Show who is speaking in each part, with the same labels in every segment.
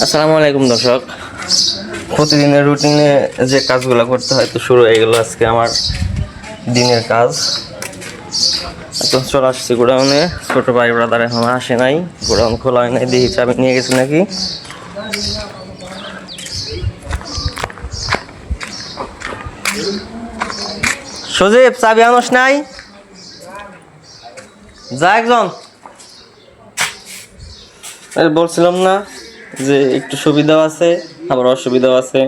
Speaker 1: আসসালামু আলাইকুম, দর্শক। প্রতিদিনের রুটিনে যে কাজগুলো করতে হয়, তো শুরু হয়ে গেল আজকে আমার দিনের কাজ। তো চলে আসছি গোডাউনে। ছোট ভাই ব্রাদার এখন আসে নাই। গোডাউন খোলা হয় নাই, দেখি চাবি নিয়ে গেছি নাকি। সজীব, চাবি আনস নাই? যা একজন। বলছিলাম না। যে একটু সুবিধাও আছে, আবার অসুবিধাও আছে।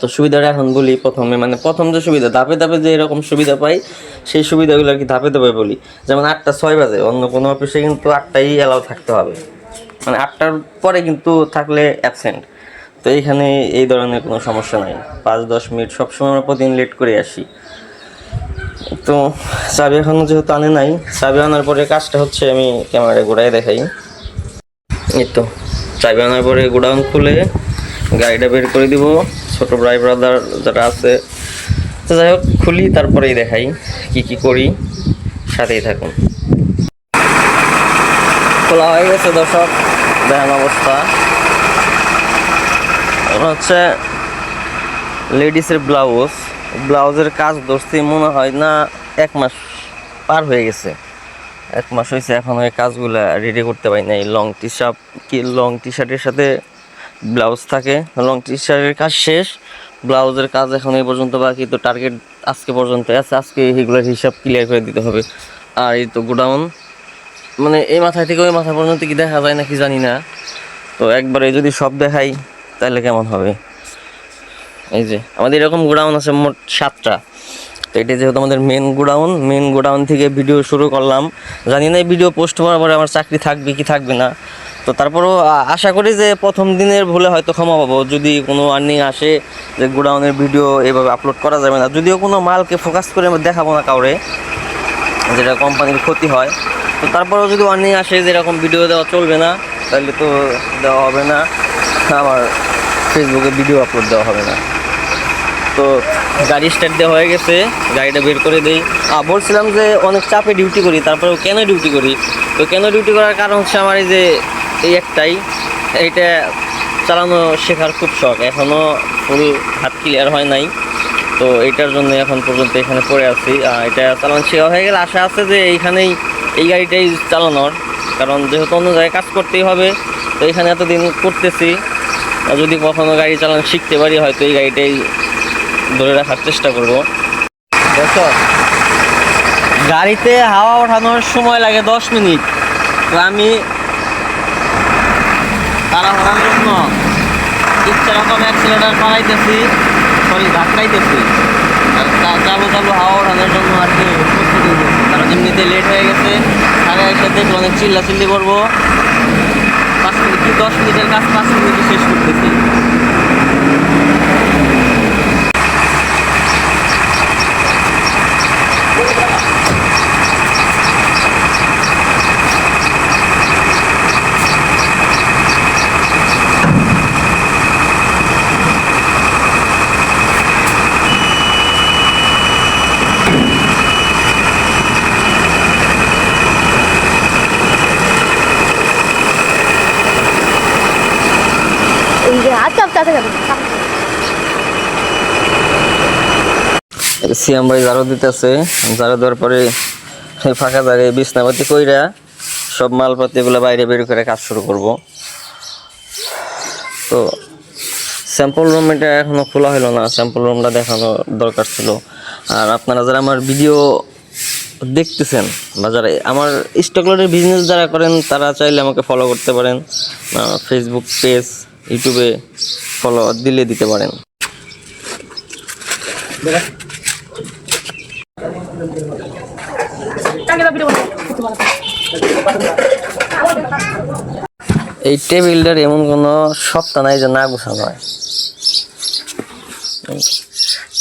Speaker 1: তো সুবিধাটা এখন বলি প্রথমে মানে প্রথম যে সুবিধা, ধাপে ধাপে যে এরকম সুবিধা পাই, সেই সুবিধাগুলো আর কি ধাপে ধাপে বলি। যেমন আটটা ছয় বাজে, অন্য কোনো অফিসে কিন্তু আটটাই অ্যালাউ থাকতে হবে। মানে আটটার পরে কিন্তু থাকলে অ্যাবসেন্ট তো এইখানে এই ধরনের কোনো সমস্যা নাই। পাঁচ, দশ মিনিট, সবসময় আমরা প্রতিদিন লেট করে আসি। তো চাবি এখনও যেহেতু আনে নাই, চাবি আনার পরে কাজটা হচ্ছে আমি ক্যামেরায় ঘোরায় দেখাই। এই তো। চাবি আনার পরে গোডাউন খুলে গাড়িটা বের করে দিব। ছোট ভাই ব্রাদার যারা আছে তো যাই হোক, খুলি, তারপরেই দেখাই কি কি করি। সাথেই থাকুন। খোলা হয়ে গেছে দর্শক, দেখেন অবস্থা। হচ্ছে লেডিসের ব্লাউজ ব্লাউজের কাজ ধরছি, মনে হয় না এক মাস পার হয়ে গেছে। এক মাস হয়েছে এখন ওই কাজগুলো রেডি করতে পারি নাই। লং টি শার্ট কি লং টি শার্টের সাথে ব্লাউজ থাকে। লং টি শার্টের কাজ শেষ ব্লাউজের কাজ এখন এই পর্যন্ত বাকি, তো টার্গেট আজকে পর্যন্ত আছে। আজকে এগুলোর হিসাব ক্লিয়ার করে দিতে হবে। আর এই তো গোডাউন মানে এই মাথায় থেকে ওই মাথা পর্যন্ত কি দেখা যায় নাকি জানি না। তো একবারে যদি সব দেখাই, তাহলে কেমন হবে? এই যে, আমাদের এরকম গোডাউন আছে মোট সাতটা। তো এটা যেহেতু আমাদের মেন গোডাউন মেন গোডাউন থেকে ভিডিও শুরু করলাম। জানি না ভিডিও পোস্ট করার পরে আমার চাকরি থাকবে কি থাকবে না। তো তারপরেও আশা করি যে প্রথম দিনের ভুলে হয়তো ক্ষমা পাবো। যদি কোনো আর্নিং আসে যে গোডাউনের ভিডিও এভাবে আপলোড করা যাবে না। যদিও কোনো মালকে ফোকাস করে দেখাবো না কাউরে, যেটা কোম্পানির ক্ষতি হয়। তো তারপরেও যদি আর্নিং আসে, যেরকম ভিডিও দেওয়া চলবে না, তাহলে তো দেওয়া হবে না। আমার ফেসবুকে ভিডিও আপলোড দেওয়া হবে না। তো গাড়ি স্টার্ট দেওয়া হয়ে গেছে গাড়িটা বের করে দিই। আহ, বলছিলাম যে অনেক চাপে ডিউটি করি তারপরেও কেন ডিউটি করি? তো কেন ডিউটি করার কারণ হচ্ছে আমার এই যে এই একটাই এইটা চালানো শেখার খুব শখ। এখনও ফুল হাত ক্লিয়ার হয় নাই। তো এটার জন্য এখন পর্যন্ত এখানে পড়ে আছি। আর এটা চালানো শেখা হয়ে গেলে আশা আছে যে এইখানেই এই গাড়িটাই চালানোর। কারণ যেহেতু অন্য জায়গায় কাজ করতেই হবে তো এখানে এতদিন করতেছি। আর যদি কখনো গাড়ি চালানো শিখতে পারি হয়তো এই গাড়িটাই ধরে রাখার চেষ্টা করব। দেখো, গাড়িতে হাওয়া ওঠানোর সময় লাগে দশ মিনিট। তো আমি তারা হওয়ার জন্য ইচ্ছা রকম অ্যাক্সিলেটার পালাইতেছি সরি ধাক্কাইতেছি। আর চালু চালু হাওয়া ওঠানোর জন্য আর কি। কারণ এমনিতে লেট হয়ে গেছে এসে দেখল অনেক চিল্লা চিল্লি করব। পাঁচ মিনিট দশ মিনিটের কাজ, পাঁচ মিনিটে শেষ করতেছি।
Speaker 2: আচ্ছা
Speaker 1: সিয়াম ভাই জারো দিতেছে। জারো দেওয়ার পরে ফাঁকা দাঁড়িয়ে বিছনাপাতি কইরা সব মালপাতি এগুলো বাইরে বের করে কাজ শুরু করব। তো স্যাম্পল রুম এটা এখনও খোলা হলো না স্যাম্পল রুমটা দেখানো দরকার ছিল। আর আপনারা যারা আমার ভিডিও দেখতেছেন বা যারা আমার স্টকলারের বিজনেস যারা করেন, তারা চাইলে আমাকে ফলো করতে পারেন। ফেসবুক পেজ ইউটিউবে ফলো দিলে দিতে পারেন। এই টেবিলটার এমন কোনো সপ্তাহ নাই যে না গোছানো হয়।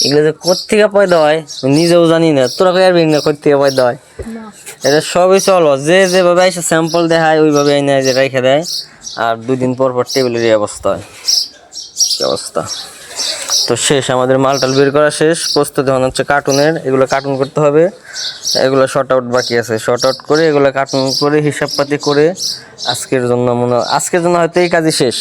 Speaker 1: এগুলো যে কোথেকে পয়দা হয় নিজেও জানি না। তোরা না কোথেকে পয়দা হয়? এটা সবই চলো যে যেভাবে এসে স্যাম্পল দেখায়, ওইভাবে এনে যে রেখে দেয়। আর দুই দিন পর পর টেবিলের এই অবস্থা অবস্থা? তো শেষ, আমাদের মালটাল বের করা শেষ। প্রস্তুতি হন হচ্ছে কার্টুনের এগুলো কার্টুন করতে হবে। এগুলো শর্ট আউট বাকি আছে। শর্ট আউট করে এগুলো কার্টুন করে, হিসাবপাতি করে আজকের জন্য মনে আজকের জন্য হয়তো এই কাজই শেষ।